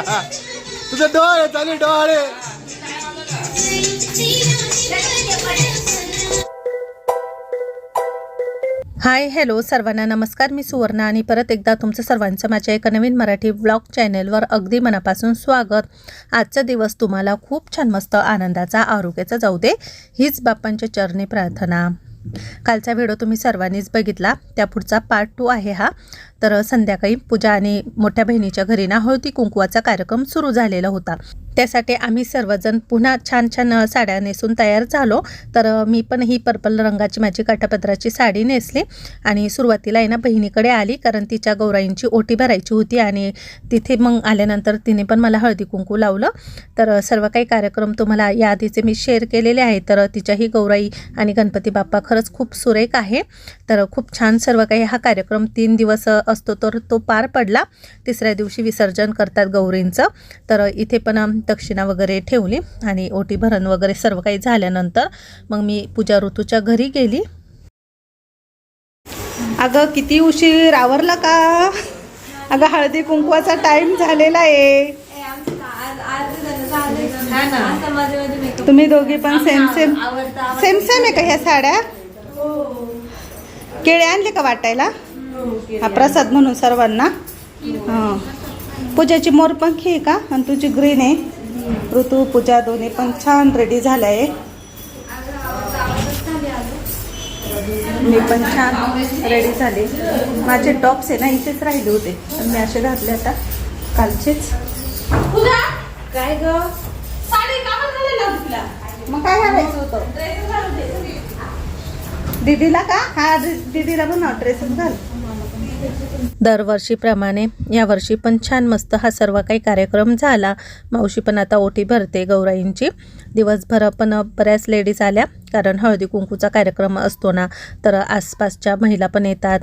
तुझे डोळे चालू डोळे. हाय हॅलो सर्वांना नमस्कार. मी सुवर्णा आणि परत एकदा तुमचं सर्वांचं माझ्या एका नवीन मराठी ब्लॉग चॅनेलवर अगदी मनापासून स्वागत. आजचा दिवस तुम्हाला खूप छान मस्त आनंदाचा आरोग्याचा जाऊ दे हीच बाप्पांच्या चरणी प्रार्थना. कालचा व्हिडिओ तुम्ही सर्वांनीच बघितला त्या पुढचा पार्ट टू आहे हा. तर संध्याकाळी पूजा आणि मोठ्या बहिणीच्या घरी ना हळदी कुंकवाचा कार्यक्रम सुरू झालेला होता. त्यासाठी आम्ही सर्वजण पुन्हा छान छान साड्या नेसून तयार झालो. तर मी पण ही पर्पल रंगाची माझी काठापत्राची साडी नेसली आणि सुरुवातीला आहे ना बहिणीकडे आली कारण तिच्या गौराईंची ओटी भरायची होती आणि तिथे मग आल्यानंतर तिने पण मला हळदी कुंकू लावलं. तर सर्व काही कार्यक्रम तुम्हाला याआधीचे मी शेअर केलेले आहे तर तिच्याही गौराई आणि गणपती बाप्पा खरंच खूप सुरेख आहे. तर खूप छान सर्व काही हा कार्यक्रम तीन दिवस असतो तर तो पार पडला. तिसऱ्या दिवशी विसर्जन करतात गौरींचं. तर इथे पण दक्षिणा वगैरे ठेवली आणि ओटी भरण वगैरे सर्व काही झाल्यानंतर मग मी पूजा ऋतूच्या घरी गेली. अगं किती उशीर? आवरला का? अगं हळदी कुंकवाचा टाइम झालेला आहे. तुम्ही दोघी पण सेम सेम सेम सेम आहे का ह्या साड्या? केळे आणले का वाटायला? हा प्रसाद म्हणून सर्वांना. हां. पूजाची मोरपंखी आहे का? आणि तुझी ग्रीन आहे. ऋतू पूजा दोन्ही पण छान रेडी झाल्या. आहे मी पण छान रेडी झाले. माझे टॉप्स आहे ना इथेच राहिले होते. पण मी असे घातले आता. कालचेच. काय ग? मग काय घालायचं होतं? दीदीला का? हा दीदीला पण ड्रेसच घाल. दरवर्षीप्रमाणे यावर्षी पण छान मस्त हा सर्व काही कार्यक्रम झाला. मावशी पण आता ओटी भरते गौराईंची. दिवसभर पण बऱ्याच लेडीज आल्या. कारण हळदी कुंकूचा कार्यक्रम असतो ना तर आसपासच्या महिला पण येतात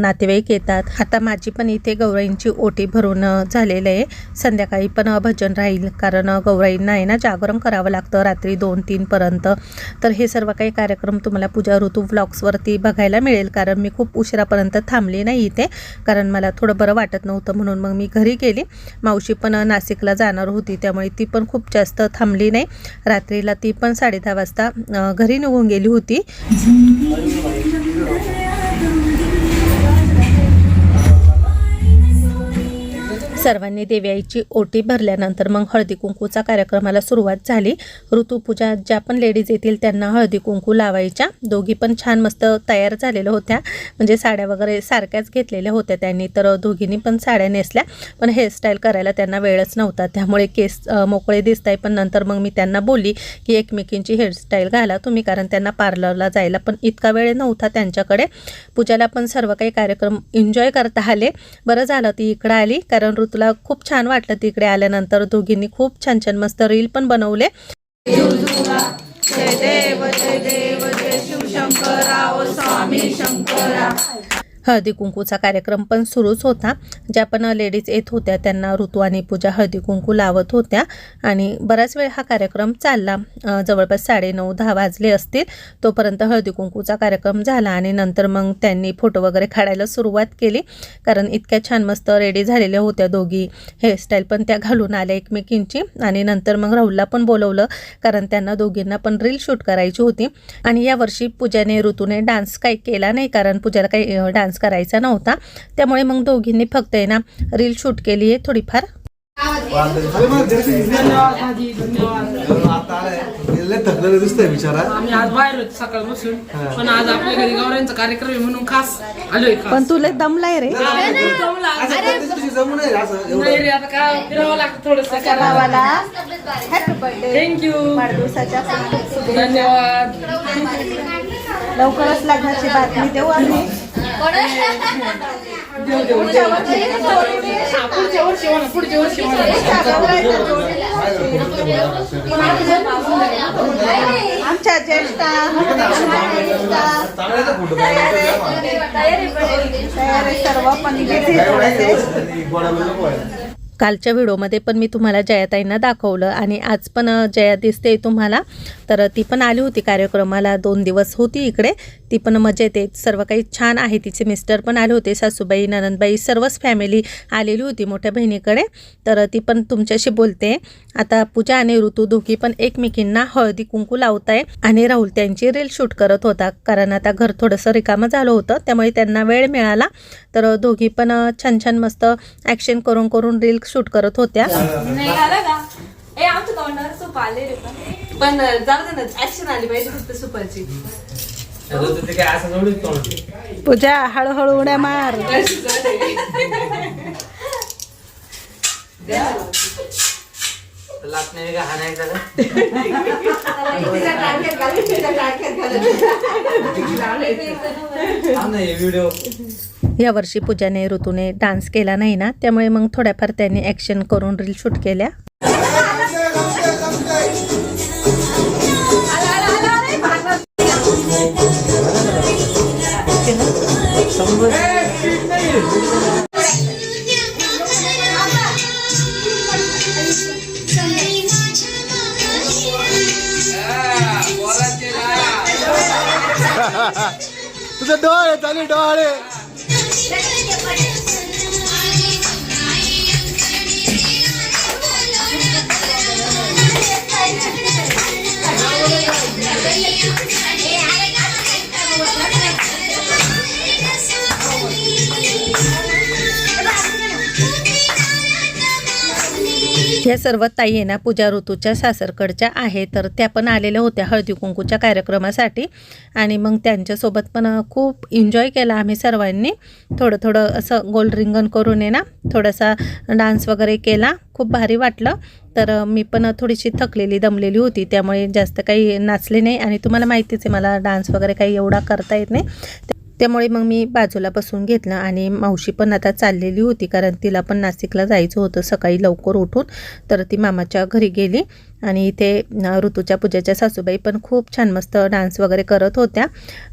नातेवाईक येतात. आता माझी पण इथे गौराईंची ओटी भरून झालेलं आहे. संध्याकाळी पण भजन राहील कारण गौराईंना आहे ना जागरण करावं लागतं रात्री दोन तीनपर्यंत तर हे सर्व काही कार्यक्रम तुम्हाला पूजा ऋतू व्लॉग्सवरती बघायला मिळेल कारण मी खूप उशिरापर्यंत थांबली नाही इथे कारण मला थोडं बरं वाटत नव्हतं म्हणून मग मी घरी गेली. मावशी पण नाशिकला जाणार होती त्यामुळे ती पण खूप जास्त थांबली नाही. रात्रीला ती पण साडे दहा वाजता घर घरी निघून गेली होती. सर्वांनी देव्याईची ओटी भरल्यानंतर मग हळदी कुंकूचा कार्यक्रमाला सुरुवात झाली. ऋतुपूजा ज्या पण लेडीज येतील त्यांना हळदी कुंकू लावायच्या. दोघी पण छान मस्त तयार झालेल्या होत्या. म्हणजे साड्या वगैरे सारख्याच घेतलेल्या होत्या त्यांनी. तर दोघींनी पण साड्या नेसल्या. पण हेअरस्टाईल करायला त्यांना वेळच नव्हता. त्यामुळे केस मोकळे दिसत आहे पण नंतर मग मी त्यांना बोलली की एकमेकींची हेअरस्टाईल घाला तुम्ही. कारण त्यांना पार्लरला जायला पण इतका वेळ नव्हता त्यांच्याकडे. पूजाला पण सर्व काही कार्यक्रम एन्जॉय करता आले. बरं झालं ती इकडं आली. कारण ऋतू तुला खूप छान वाटलं तिकडे आल्यानंतर. दोघींनी खूप छान छान मस्त रील पण बनवले. जय देव जय देव जय शिवशंकराव स्वामी शंकरा. हळदी कुंकूचा कार्यक्रम पण सुरूच होता. ज्या पण लेडीज येत होत्या त्यांना ऋतू आणि पूजा हळदी कुंकू लावत होत्या आणि बराच वेळ हा कार्यक्रम चालला. जवळपास जवळपास साडेनऊ दहा वाजले असतील तोपर्यंत हळदी कुंकूचा कार्यक्रम झाला आणि नंतर मग त्यांनी फोटो वगैरे काढायला सुरुवात केली. कारण इतक्या छान मस्त रेडी झालेल्या होत्या दोघी. हेअरस्टाईल पण त्या घालून आल्या एकमेकींची आणि नंतर मग राहुलला पण बोलवलं कारण त्यांना दोघींना पण रील शूट करायची होती. आणि यावर्षी पूजाने ऋतूने डान्स काही केला नाही कारण पूजाला काही डान्स करायचा नव्हता. त्यामुळे मग दोघींनी फक्त आहे ना रील शूट केली आहे थोडीफार. आता आलाय लय थकलेलं दिसतंय बिचारा आम्ही आज बाहेर होतो सकाळपासून. पण आज आपल्या घरी गौऱ्यांचा कार्यक्रम आहे म्हणून खास आलोय खास. पण तुला दमलाय रे. थँक्यू वाढदिवसाच्या. धन्यवाद. लवकरच लग्नाची बातमी देऊ आम्ही. आमच्या ज्येष्ठा तयारी सर्व पण busy कालच्या व्हिडिओमध्ये पण मी तुम्हाला जयाताईंना दाखवलं आणि आज पण जया दिसते तुम्हाला. तर ती पण आली होती कार्यक्रमाला दोन दिवस होती इकडे. ती पण मजेत आहे. सर्व काही छान आहे. तिचे मिस्टर पण आले होते सासूबाई ननंदबाई सर्वच फॅमिली आलेली होती मोठ्या बहिणीकडे. तर ती पण तुमच्याशी बोलते. आता पूजा आणि ऋतू दोघी पण एकमेकींना हळदी कुंकू लावत आहे आणि राहुल त्यांची रील शूट करत होता. कारण आता घर थोडंसं रिकामं झालं होतं त्यामुळे त्यांना वेळ मिळाला. तर दोघी पण छान छान मस्त ॲक्शन करून करून रील शूट करत होत्या. पण. ऍक्शन आली पाहिजे फक्त सुपरची पूजा हळूहळू उड्या मार. का? नाही व्हिडिओ यावर्षी पूजाने ऋतूने डान्स केला नाही ना त्यामुळे मग थोड्याफार त्यांनी ॲक्शन करून रील शूट केल्या. तुझे डोळे चालू डोळे. आपल्या सर्व ताई आहे ना पूजा ऋतूच्या सासरकडच्या आहे तर त्या पण आलेल्या होत्या हळदी कुंकूच्या कार्यक्रमासाठी. आणि मग त्यांच्यासोबत पण खूप एन्जॉय केला आम्ही सर्वांनी. थोडं थोडं असं गोल रिंगण करून आहे ना थोडासा डान्स वगैरे केला. खूप भारी वाटलं. तर मी पण थोडीशी थकलेली दमलेली होती. त्यामुळे जास्त काही नाचले नाही. आणि तुम्हाला माहितीच आहे मला डान्स वगैरे काही एवढा करता येत नाही. त्यामुळे मग मी बाजूला बसून घेतलं आणि मावशी पण आता चाललेली होती कारण तिला पण नाशिकला जायचं होतं सकाळी लवकर उठून. तर ती मामाच्या घरी गेली आणि इथे ऋतूच्या पूजेच्या सासूबाई पण खूप छान मस्त डान्स वगैरे करत होत्या.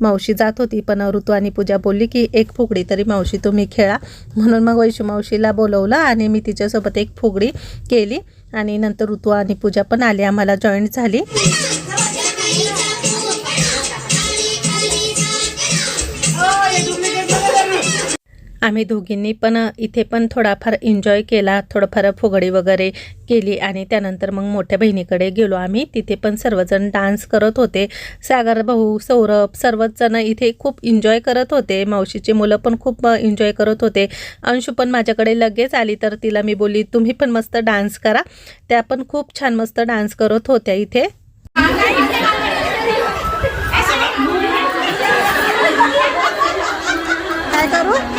मावशी जात होती पण ऋतू आणि पूजा बोलली की एक फुगडी तरी मावशी तुम्ही खेळा. म्हणून मग वैशू मावशीला बोलवलं आणि मी तिच्यासोबत एक फुगडी केली आणि नंतर ऋतू आणि पूजा पण आली आम्हाला जॉईंट झाली. आम्ही दोघींनी पण इथे पण थोडाफार एन्जॉय केला थोडंफार फुगडी वगैरे केली आणि त्यानंतर मग मोठ्या बहिणीकडे गेलो आम्ही. तिथे पण सर्वजण डान्स करत होते. सागर भाऊ सौरभ सर्वच जण इथे खूप एन्जॉय करत होते. मावशीची मुलं पण खूप एन्जॉय करत होते. अंशू पण माझ्याकडे लगेच आली तर तिला मी बोलली तुम्ही पण मस्त डान्स करा. त्या पण खूप छान मस्त डान्स करत होत्या इथे. काय करू?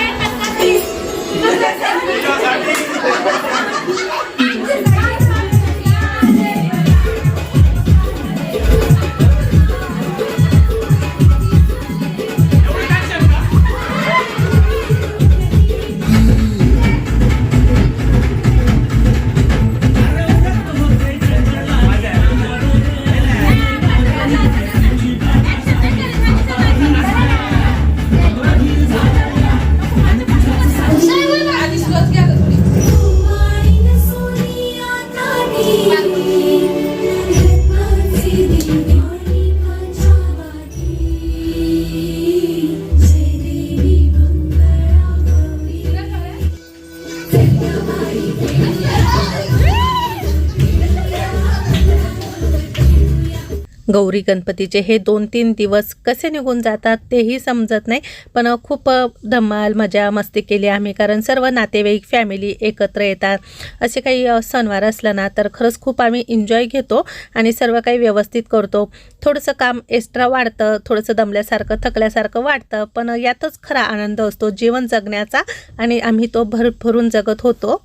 गौरी गणपतीचे हे दोन तीन दिवस कसे निघून जातात तेही समजत नाही. पण खूप धमाल मजा मस्ती केली आम्ही कारण सर्व नातेवाईक फॅमिली एकत्र येतात. असे काही सणवार असला ना तर खरंच खूप आम्ही एन्जॉय घेतो आणि सर्व काही व्यवस्थित करतो. थोडंसं काम एक्स्ट्रा वाढतं थोडंसं दमल्यासारखं थकल्यासारखं वाटतं पण यातच खरा आनंद असतो जीवन जगण्याचा आणि आम्ही तो भर भरून जगत होतो.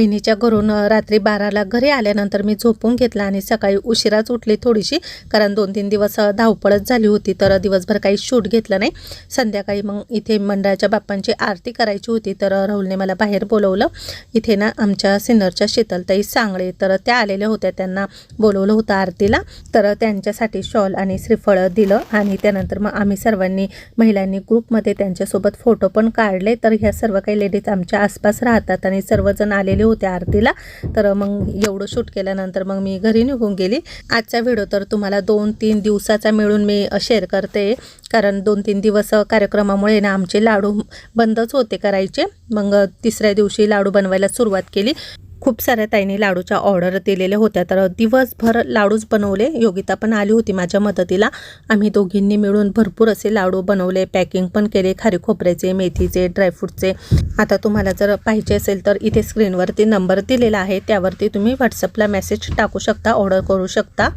बहिणीच्या घरून रात्री बाराला घरी आल्यानंतर मी झोपून घेतला आणि सकाळी उशिराच उठली थोडीशी. कारण दोन तीन दिवस धावपळच झाली होती तर दिवसभर काही शूट घेतलं नाही. संध्याकाळी मग इथे मंडळाच्या बाप्पांची आरती करायची होती तर राहुलने मला बाहेर बोलवलं. इथे ना आमच्या सिन्नरच्या शीतलताई सांगळे तर त्या आलेल्या होत्या. त्यांना बोलवलं होतं आरतीला. तर त्यांच्यासाठी शॉल आणि श्रीफळ दिलं आणि त्यानंतर मग आम्ही सर्वांनी महिलांनी ग्रुपमध्ये त्यांच्यासोबत फोटो पण काढले. तर ह्या सर्व काही लेडीज आमच्या आसपास राहतात आणि सर्वजण आलेले होत्या आरतीला. तर मग एवढं शूट केल्यानंतर मग मी घरी निघून गेली. आजचा व्हिडिओ तर तुम्हाला दोन तीन दिवसाचा मिळून मी शेअर करते. कारण दोन तीन दिवस कार्यक्रमामुळे ना आमचे लाडू बंदच होते करायचे. मग तिसऱ्या दिवशी लाडू बनवायला सुरुवात केली. खूप साऱ्या ताईंनी लाडूच्या ऑर्डर दिलेल्या होत्या. तर दिवसभर लाडूच बनवले. योगिता पण आली होती माझ्या मदतीला. आम्ही दोघींनी मिळून भरपूर असे लाडू बनवले. पॅकिंग पण केले. खारी खोबऱ्याचे मेथीचे ड्रायफ्रूटचे. आता तुम्हाला जर पाहिजे असेल तर इथे स्क्रीनवरती नंबर दिलेला आहे. त्यावरती तुम्ही व्हॉट्सअपला मेसेज टाकू शकता ऑर्डर करू शकता.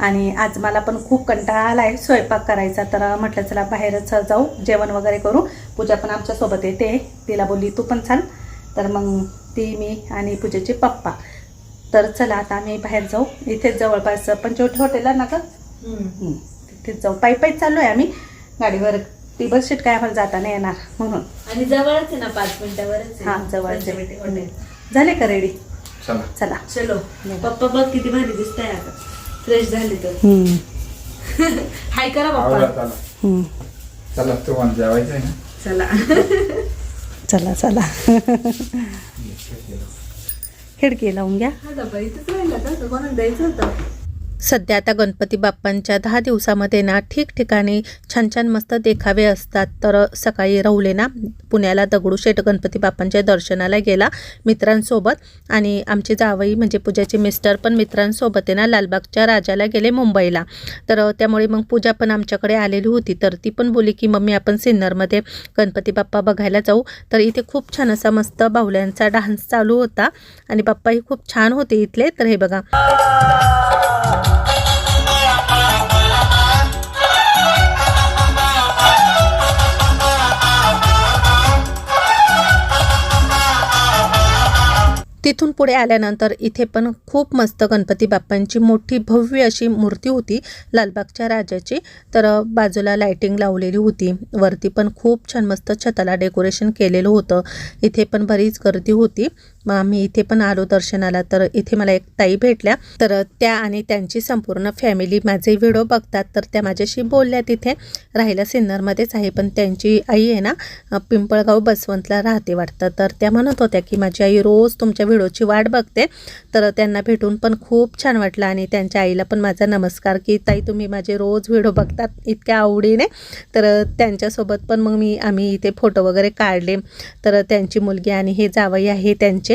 आणि आज मला पण खूप कंटाळा आला आहे स्वयंपाक करायचा. तर म्हटलं चला बाहेरच जाऊ. जेवण वगैरे करू. पूजा पण आमच्यासोबत येते. तिला बोलली तू पण चाल. तर मग ती मी आणि पूजेचे पप्पा. तर चला आता आम्ही बाहेर जाऊ. इथेच जवळपास पंचवटी हॉटेलला ना का हं, तिथेच जाऊ. पायी पायी चाललो आहे आम्ही. गाडीवर ती बस सीट काय आम्हाला जाता नाही येणार म्हणून. आणि जवळच आहे ना पाच मिनिटावरच आहे. हां जवळ पंचवटी हॉटेल. झाले का रेडी चला. चला. चलो. पप्पा बघ किती भारी दिसताय आता. फ्रेश झाले तर. हं, हाय करा पप्पा. चला. हं. चला तुम्हाला जेवायचं आहे ना? चला. चला चला. खिडकी लावून घ्या. हा डबा इथंच राहिला का? तो कोणाला द्यायचं होतं? सध्या आता गणपती बाप्पांच्या दहा दिवसामध्ये ना ठिकठिकाणी छान छान मस्त देखावे असतात. तर सकाळी राहुले ना पुण्याला दगडूशेठ गणपती बाप्पांच्या दर्शनाला गेला मित्रांसोबत. आणि आमची जावई म्हणजे पूजाचे मिस्टर पण मित्रांसोबत आहे ना लालबागच्या राजाला गेले मुंबईला. तर त्यामुळे मग पूजा पण आमच्याकडे आलेली होती. तर ती पण बोली की मम्मी आपण सिन्नरमध्ये गणपती बाप्पा बघायला जाऊ. तर इथे खूप छान असा मस्त बाहुल्यांचा डान्स चालू होता. आणि बाप्पाही खूप छान होते इथले. तर हे बघा. तिथून पुढे आल्यानंतर इथे पण खूप मस्त गणपती बाप्पांची मोठी भव्य अशी मूर्ती होती लालबागच्या राजाची. तर बाजूला लाइटिंग लावलेली होती. वरती पण खूप छान मस्त छताला डेकोरेशन केलेलं होतं. इथे पण बरीच गर्दी होती. मग आम्ही इथे पण आलो दर्शनाला तर इथे मला एक ताई भेटल्या. तर त्या आणि त्यांची संपूर्ण फॅमिली माझे व्हिडिओ बघतात तर त्या माझ्याशी बोलल्या तिथे राहायला सिन्नरमध्येच आहे पण त्यांची आई आहे ना पिंपळगाव बसवंतला राहते वाटतं. तर त्या म्हणत होत्या की माझी आई रोज तुमच्या व्हिडिओची वाट बघते. तर त्यांना भेटून पण खूप छान वाटलं आणि त्यांच्या आईला पण माझा नमस्कार की ताई तुम्ही माझे रोज व्हिडिओ बघतात इतक्या आवडीने. तर त्यांच्यासोबत पण मग मी आम्ही इथे फोटो वगैरे काढले. तर त्यांची मुलगी आणि हे जावई आहे त्यांचे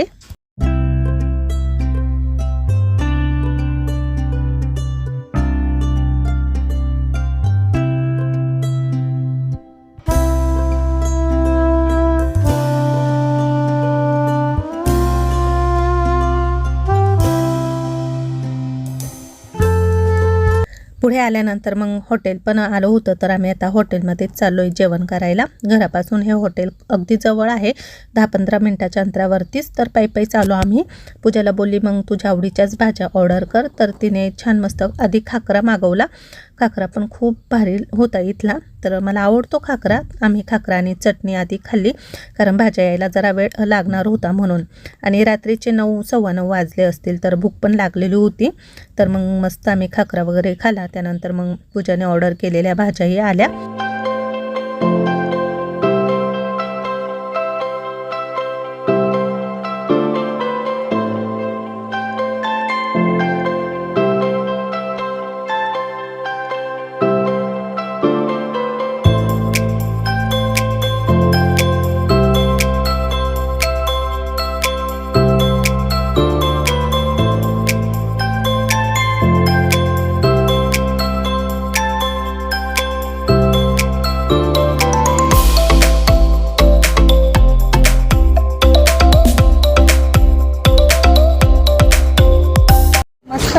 पुढे आल्यानंतर मग हॉटेल पण आलं होतं तर आम्ही आता हॉटेलमध्येच चाललो आहे जेवण करायला. घरापासून हे हॉटेल अगदी जवळ आहे दहा पंधरा मिनटाच्या अंतरावरतीच. तर पायी पायी चालू आम्ही. पूजाला बोलली मग तुझ्या आवडीच्याच भाज्या ऑर्डर कर. तर तिने छान मस्त आधी खाकरा मागवला. खाकरा पण खूप भारी होता इथला. तर मला आवडतो खाकरा. आम्ही खाकरा आणि चटणी आधी खाल्ली कारण भाज्या यायला जरा वेळ लागणार होता म्हणून. आणि रात्रीचे नऊ सव्वा नऊ वाजले असतील तर भूक पण लागलेली होती. तर मग मस्त आम्ही खाकरा वगैरे खाला. त्यानंतर मग पूजाने ऑर्डर केलेल्या भाज्याही आल्या.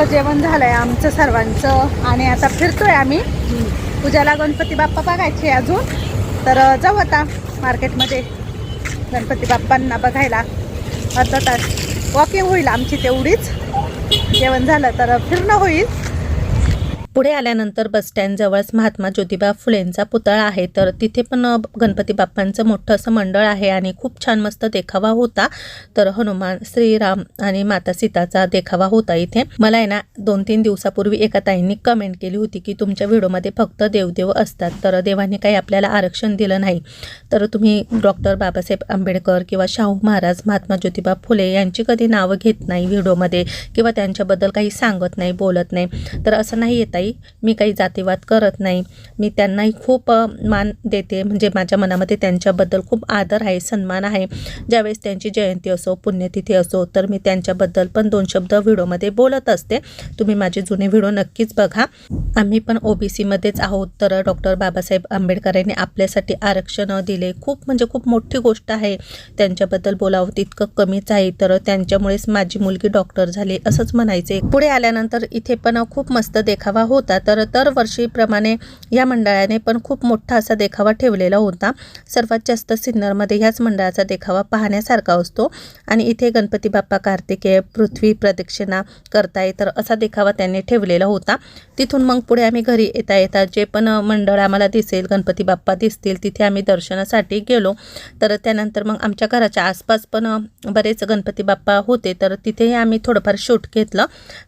जेवण झालंय आमचं सर्वांचं. आणि आता फिरतोय आम्ही. पूजाला गणपती बाप्पा बघायचे अजून. तर जाऊ आता मार्केटमध्ये गणपती बाप्पांना बघायला. अर्धा तास वॉकिंग होईल आमची तेवढीच. जेवण झालं तर फिरणं होईल. पुढे आल्यानंतर बस स्टँडजवळच महात्मा ज्योतिबा फुलेंचा पुतळा आहे. तर तिथे पण गणपती बाप्पांचं मोठं असं मंडळ आहे आणि खूप छान मस्त देखावा होता. तर हनुमान श्रीराम आणि माता सीताचा देखावा होता इथे. मला आहे ना दोन तीन दिवसापूर्वी एका ताईंनी कमेंट केली होती की तुमच्या व्हिडिओमध्ये फक्त देवदेव असतात तर देवाने काही आपल्याला आरक्षण दिलं नाही. तर तुम्ही डॉक्टर बाबासाहेब आंबेडकर किंवा शाहू महाराज महात्मा ज्योतिबा फुले यांची कधी नावं घेत नाही व्हिडिओमध्ये किंवा त्यांच्याबद्दल काही सांगत नाही बोलत नाही. तर असं नाही येत आई मी काही जातीवाद करत नाही. मी त्यांनाही खूप मान देते. म्हणजे माझ्या मनामध्ये त्यांच्याबद्दल खूप आदर आहे सन्मान आहे. ज्यावेळेस त्यांची जयंती असो पुण्यतिथी असो तर मी त्यांच्याबद्दल पण दोन शब्द व्हिडिओमध्ये बोलत असते. तुम्ही माझे जुने व्हिडिओ नक्कीच बघा. आम्ही पण ओ बी सीमध्येच आहोत तर डॉक्टर बाबासाहेब आंबेडकरांनी आपल्यासाठी आरक्षण दिले. खूप म्हणजे खूप मोठी गोष्ट आहे. त्यांच्याबद्दल बोलावं तितकं कमीच आहे. तर त्यांच्यामुळेच माझी मुलगी डॉक्टर झाली असंच म्हणायचे. पुढे आल्यानंतर इथे पण खूप मस्त देखावा होता तर दरवर्षीप्रमाणे या मंडळाने पण खूप मोठा असा देखावा ठेवलेला होता. सर्वात जास्त सिन्नरमध्ये ह्याच मंडळाचा देखावा पाहण्यासारखा असतो. आणि इथे गणपती बाप्पा कार्तिकेय पृथ्वी प्रदक्षिणा करता तर असा देखावा त्यांनी ठेवलेला होता. तिथून मग पुढे आम्ही घरी येता येता जे पण मंडळ आम्हाला दिसेल गणपती बाप्पा दिसतील तिथे आम्ही दर्शनासाठी गेलो. तर त्यानंतर मग आमच्या घराच्या आसपास पण बरेच गणपती बाप्पा होते तर तिथेही आम्ही थोडंफार शूट घेतलं.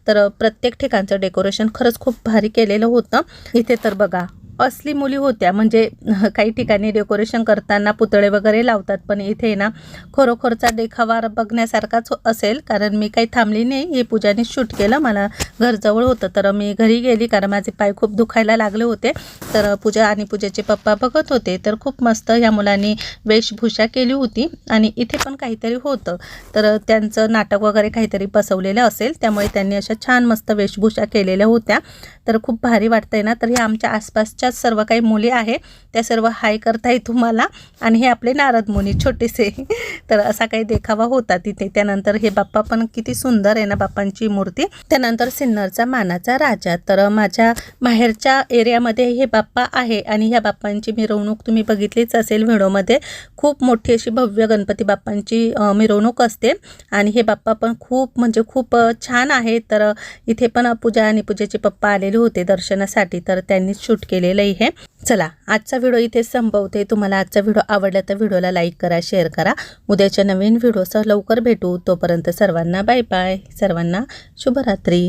तर प्रत्येक ठिकाणचं डेकोरेशन खरंच खूप भारी केलेलं होतं. इथे तर बघा असली मुली होत्या म्हणजे काही ठिकाणी डेकोरेशन करताना पुतळे वगैरे लावतात पण इथे ना खरोखरचा देखावा बघण्यासारखाच असेल कारण मी काही थांबली नाही. हे पूजाने शूट केलं मला घरजवळ होतं तर मी घरी गेली कारण माझे पाय खूप दुखायला लागले होते. तर पूजा आणि पूजेचे पप्पा बघत होते तर खूप मस्त या मुलांनी वेशभूषा केली होती आणि इथे पण काहीतरी होतं. तर त्यांचं नाटक वगैरे काहीतरी बसवलेलं असेल त्यामुळे त्यांनी अशा छान मस्त वेशभूषा केलेल्या होत्या. तर खूप भारी वाटतंय ना तर हे आमच्या आसपास आसपासच्या सर्व काही मुली आहे त्या सर्व हाय करताय तुम्हाला. आणि हे आपले नारद मुनी छोटेसे. तर असा काही देखावा होता तिथे. त्यानंतर हे बाप्पा पण किती सुंदर आहे ना बाप्पांची मूर्ती. त्यानंतर सिन्नरचा मानाचा राजा. तर माझ्या माहेरच्या एरियामध्ये हे बाप्पा आहे आणि ह्या बाप्पांची मिरवणूक तुम्ही बघितलीच असेल व्हिडिओमध्ये. खूप मोठी अशी भव्य गणपती बाप्पांची मिरवणूक असते. आणि हे बाप्पा पण खूप म्हणजे खूप छान आहे. तर इथे पण पूजा आणि पूजेचे पप्पा आलेले होते दर्शनासाठी. तर त्यांनीच शूट केले झालेलंही आहे. चला आजचा व्हिडिओ इथे संपवते. तुम्हाला आजचा व्हिडिओ आवडला तर व्हिडिओला लाईक करा शेअर करा. उद्याच्या नवीन व्हिडिओसह लवकर भेटू. तोपर्यंत सर्वांना बाय बाय सर्वांना शुभरात्री.